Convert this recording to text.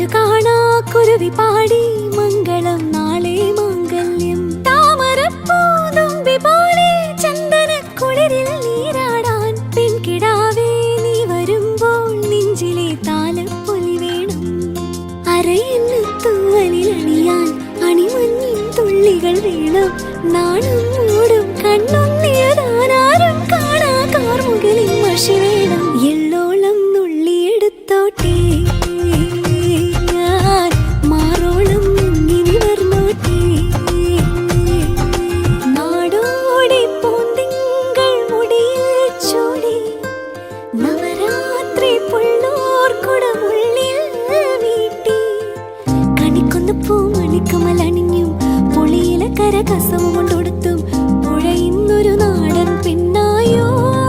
കാറ്റു കാണാ കുരുവി പാടി. മംഗളം നാളെ മാംഗല്യം. താമരപ്പൂതുമ്പി പോലെ ചന്ദന കുളിരിൽ നീരാടാൻ. പെൺകിടാവേ നീ വരുമ്പോൾ നെഞ്ചിലെ താലപ്പൊലി വേണം. അരയെന്ന് തൂവലിലണിയാൻ അണിമഞ്ഞിൻ തുള്ളികൾ വേണം. നാണം മൂടും കണ്ണൊന്നിയതാനാരും കാണാ കാർമുകളിൽ മഷി വേണം. എള്ളോളം നുള്ളിയെടുത്തോട്ടേ. പൂമണിക്കമൽ അണിഞ്ഞും പൊളിയിലെ കരകസവുമുണ്ട്